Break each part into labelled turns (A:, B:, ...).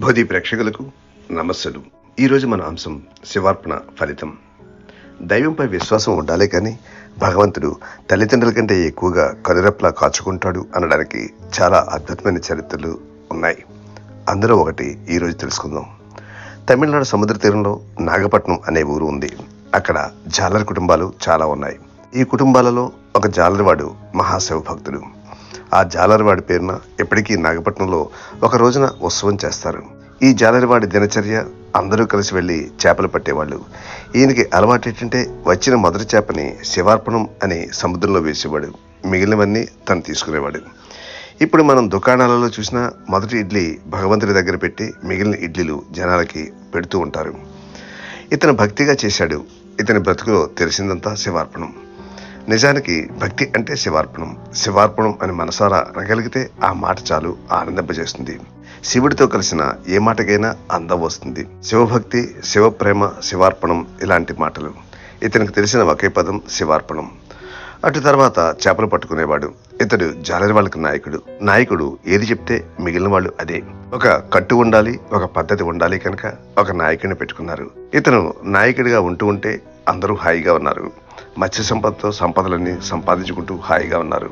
A: బోధి ప్రేక్షకులకు నమస్సులు. ఈరోజు మన అంశం శివార్పణ ఫలితం. దైవంపై విశ్వాసం ఉండాలి కానీ భగవంతుడు తల్లిదండ్రుల కంటే ఎక్కువగా కనురెప్పలా కాచుకుంటాడు అనడానికి చాలా అద్భుతమైన చరిత్రలు ఉన్నాయి. అందులో ఒకటి ఈరోజు తెలుసుకుందాం. తమిళనాడు సముద్ర తీరంలో నాగపట్నం అనే ఊరు ఉంది. అక్కడ జాలర్ కుటుంబాలు చాలా ఉన్నాయి. ఈ కుటుంబాలలో ఒక జాలర్వాడు మహాశివ భక్తుడు ఆ జాలరివాడి పేరున ఎప్పటికీ నాగపట్నంలో ఒక రోజున ఉత్సవం చేస్తారు. ఈ జాలరివాడి దినచర్య అందరూ కలిసి వెళ్ళి చేపలు పట్టేవాళ్ళు. ఈయనకి అలవాటు ఏంటంటే వచ్చిన మొదటి చేపని శివార్పణం అని సముద్రంలో వేసేవాడు. మిగిలినవన్నీ తను తీసుకునేవాడు. ఇప్పుడు మనం దుకాణాలలో చూసిన మొదటి ఇడ్లీ భగవంతుడి దగ్గర పెట్టి మిగిలిన ఇడ్లీలు జనాలకి పెడుతూ ఉంటారు. ఇతను భక్తిగా చేశాడు. ఇతని బ్రతుకులో తెలిసిందంతా శివార్పణం. నిజానికి భక్తి అంటే శివార్పణం. శివార్పణం అని మనసారా అనగలిగితే ఆ మాట చాలు ఆనందింపజేస్తుంది. శివుడితో కలిసిన ఏ మాటకైనా అందం వస్తుంది. శివభక్తి శివప్రేమ శివార్పణం ఇలాంటి మాటలు. ఇతనికి తెలిసిన ఒకే పదం శివార్పణం. అటు తర్వాత చేపలు పట్టుకునేవాడు. ఇతడు జాలరి వాళ్ళకి నాయకుడు. నాయకుడు ఏది చెప్తే మిగిలిన వాళ్ళు అదే. ఒక కట్టు ఉండాలి ఒక పద్ధతి ఉండాలి కనుక ఒక నాయకుడిని పెట్టుకున్నారు. ఇతను నాయకుడిగా ఉంటూ ఉంటే అందరూ హాయిగా ఉన్నారు. మత్స్య సంపదతో సంపదలన్నీ సంపాదించుకుంటూ హాయిగా ఉన్నారు.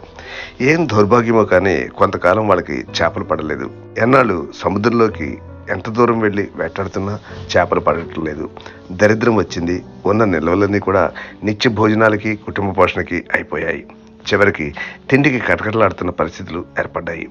A: ఏం దౌర్భాగ్యమో కానీ కొంతకాలం వాళ్ళకి చేపలు పడలేదు. ఎన్నాళ్ళు సముద్రంలోకి ఎంత దూరం వెళ్ళి వేటాడుతున్నా చేపలు పడటం లేదు. దరిద్రం వచ్చింది. ఉన్న నిల్వలన్నీ కూడా నిత్య భోజనాలకి కుటుంబ పోషణకి అయిపోయాయి. చివరికి తిండికి కటకటలాడుతున్న పరిస్థితులు ఏర్పడ్డాయి.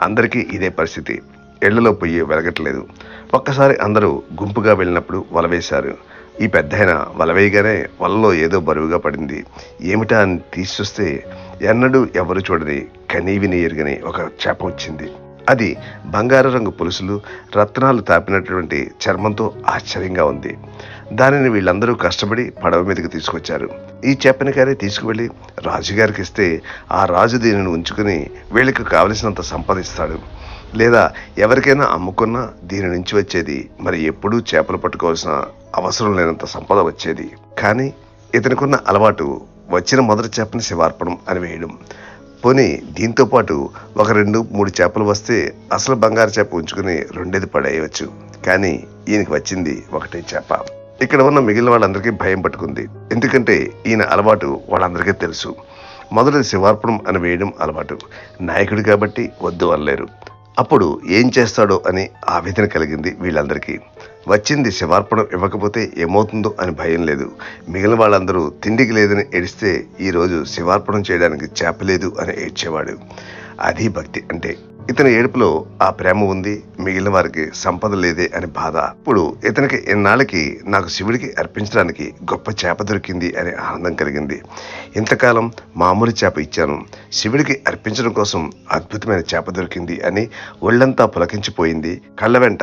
A: అందరికీ ఇదే పరిస్థితి. ఇళ్ళలో పొయ్యి వెలగట్లేదు. ఒక్కసారి అందరూ గుంపుగా వెళ్ళినప్పుడు వల వేశారు. ఈ పెద్దాయన వలవేయగానే వలలో ఏదో బరువుగా పడింది. ఏమిటా అని తీసి ఎన్నడూ ఎవరు చూడని కనీవిని ఎరుగని ఒక చేప వచ్చింది. అది బంగారు రంగు పులుసులు రత్నాలు తాపినటువంటి చర్మంతో ఆశ్చర్యంగా ఉంది. దానిని వీళ్ళందరూ కష్టపడి పడవ మీదకి తీసుకొచ్చారు. ఈ చేపని గారే తీసుకువెళ్ళి రాజుగారికి ఇస్తే ఆ రాజు దీనిని ఉంచుకుని వీళ్ళకి కావలసినంత సంపాదిస్తాడు. లేదా ఎవరికైనా అమ్ముకున్నా దీని నుంచి వచ్చేది. మరి ఎప్పుడూ చేపలు పట్టుకోవాల్సిన అవసరం లేనంత సంపద వచ్చేది. కానీ ఇతనికున్న అలవాటు వచ్చిన మొదటి చేపని శివార్పణం అని వేయడం. పోనీ దీంతో పాటు ఒక రెండు మూడు చేపలు వస్తే అసలు బంగారు చేప ఉంచుకుని రెండేది పడేయవచ్చు. కానీ ఈయనకి వచ్చింది ఒకటే చేప. ఇక్కడ ఉన్న మిగిలిన వాళ్ళందరికీ భయం పట్టుకుంది. ఎందుకంటే ఈయన అలవాటు వాళ్ళందరికీ తెలుసు. మొదటి శివార్పణం అని వేయడం అలవాటు. నాయకుడు కాబట్టి వద్దు అనలేరు. అప్పుడు ఏం చేస్తాడో అని ఆవేదన కలిగింది వీళ్ళందరికీ. వచ్చింది శివార్పణం ఇవ్వకపోతే ఏమవుతుందో అని భయం లేదు. మిగిలిన వాళ్ళందరూ తిండికి లేదని ఏడిస్తే ఈరోజు శివార్పణం చేయడానికి చేపలేదు అని ఏడ్చేవాడు. అది భక్తి అంటే ఇతని ఏడుపులో ఆ ప్రేమ ఉంది మిగిలిన వారికి సంపద లేదే అని బాధ. ఇప్పుడు ఇతనికి ఇన్నాళ్ళకి నాకు శివుడికి అర్పించడానికి గొప్ప చేప దొరికింది అనే ఆనందం కలిగింది. ఇంతకాలం మామూలు చేప ఇచ్చాను. శివుడికి అర్పించడం కోసం అద్భుతమైన చేప దొరికింది అని ఒళ్ళంతా పులకించిపోయింది. కళ్ళ వెంట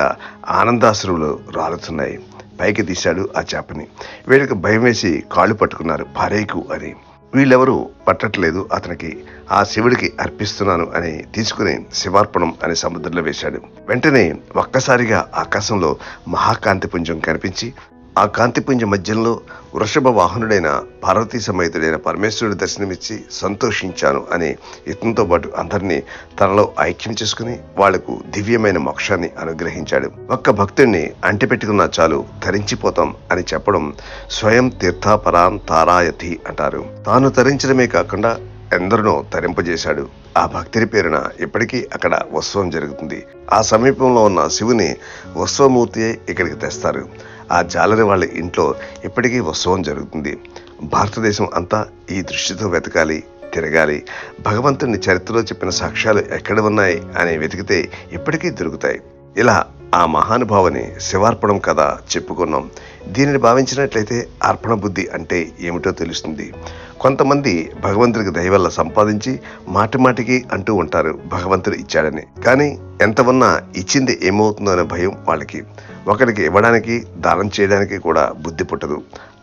A: ఆనందాశ్రువులు రాలుతున్నాయి. పైకి తీశాడు ఆ చేపని. వీళ్ళకి భయం వేసి కాళ్ళు పట్టుకున్నారు. భార్యకు అని. వీళ్ళెవరూ పట్టట్లేదు. అతనికి ఆ శివుడికి అర్పిస్తున్నాను అని తీసుకుని శివార్పణం అని సముద్రంలో వేశాడు. వెంటనే ఒక్కసారిగా ఆకాశంలో మహాకాంతి పుంజం కనిపించి ఆ కాంతిపుంజ మధ్యంలో వృషభ వాహనుడైన పార్వతీ సమేతుడైన పరమేశ్వరుడు దర్శనమిచ్చి సంతోషించాను అని ఇతనితో పాటు అందరినీ తనలో ఐక్యం చేసుకుని వాళ్ళకు దివ్యమైన మోక్షాన్ని అనుగ్రహించాడు. ఒక్క భక్తుడిని అంటిపెట్టుకున్నా చాలు తరించిపోతాం అని చెప్పడం స్వయం తీర్థాపరాం తారాయతి అంటారు. తాను తరించడమే కాకుండా ఎందరినో తరింపజేశాడు. ఆ భక్తిని పేరున ఇప్పటికీ అక్కడ ఉత్సవం జరుగుతుంది. ఆ సమీపంలో ఉన్న శివుని ఉత్సవమూర్తి ఇక్కడికి తెస్తారు. ఆ జాలరి వాళ్ళ ఇంట్లో ఇప్పటికీ ఉత్సవం జరుగుతుంది. భారతదేశం అంతా ఈ దృష్టితో వెతకాలి తిరగాలి. భగవంతుని చరిత్రలో చెప్పిన సాక్ష్యాలు ఎక్కడ ఉన్నాయి అని వెతికితే ఇప్పటికీ దొరుకుతాయి. ఇలా ఆ మహానుభావుని శివార్పణం కథ చెప్పుకున్నాం. దీనిని భావించినట్లయితే అర్పణ బుద్ధి అంటే ఏమిటో తెలుస్తుంది. కొంతమంది భగవంతుడికి దయ వల్ల సంపాదించి మాటి మాటికి అంటూ ఉంటారు భగవంతుడు ఇచ్చాడని. కానీ ఎంత ఉన్నా ఇచ్చింది ఏమవుతుందో అనే భయం వాళ్ళకి. ఒకరికి ఇవ్వడానికి దానం చేయడానికి కూడా బుద్ధి పుట్టదు.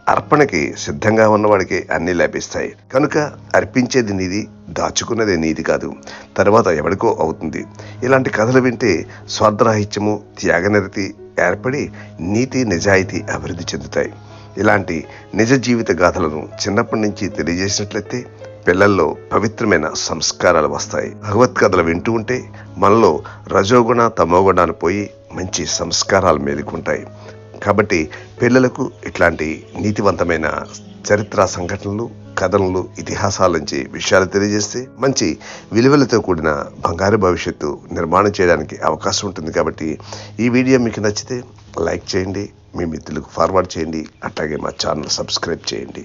A: అర్పణకి సిద్ధంగా ఉన్నవాడికి అన్నీ లభిస్తాయి. కనుక అర్పించేది నీది దాచుకున్నదే నీది కాదు. తర్వాత ఎవడికో అవుతుంది. ఇలాంటి కథలు వింటే స్వార్థరాహిత్యము త్యాగనిరతి ఏర్పడి నీతి నిజాయితీ అభివృద్ధి చెందుతాయి. ఇలాంటి నిజ జీవిత గాథలను చిన్నప్పటి నుంచి తెలియజేసినట్లయితే పిల్లల్లో పవిత్రమైన సంస్కారాలు వస్తాయి. భగవత్ కథలు వింటూ ఉంటే మనలో రజోగుణ తమోగుణాలు పోయి మంచి సంస్కారాలు మేలుకుంటాయి కాబట్టి పిల్లలకు ఇట్లాంటి నీతివంతమైన చరిత్ర సంఘటనలు కథనలు ఇతిహాసాల నుంచి విషయాలు తెలియజేస్తే మంచి విలువలతో కూడిన బంగారు భవిష్యత్తు నిర్మాణం చేయడానికి అవకాశం ఉంటుంది కాబట్టి ఈ వీడియో మీకు నచ్చితే లైక్ చేయండి మీ మిత్రులకు ఫార్వర్డ్ చేయండి అట్లాగే మా ఛానల్ సబ్స్క్రైబ్ చేయండి.